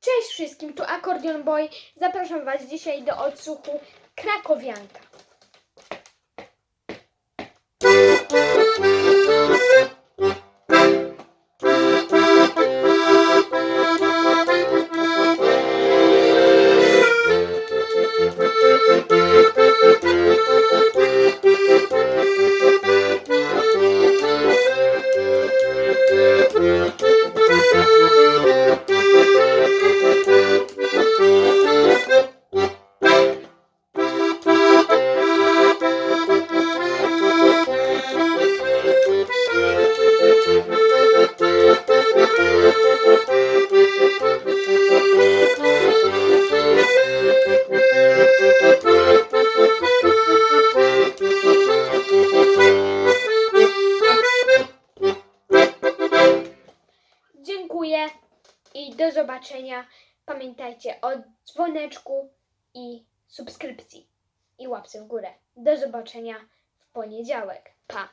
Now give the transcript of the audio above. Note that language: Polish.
Cześć wszystkim, tu Akordion Boy. Zapraszam Was dzisiaj do odsłuchu Krakowianka. Dziękuję i do zobaczenia. Pamiętajcie o dzwoneczku i subskrypcji i łapce w górę. Do zobaczenia w poniedziałek. Pa!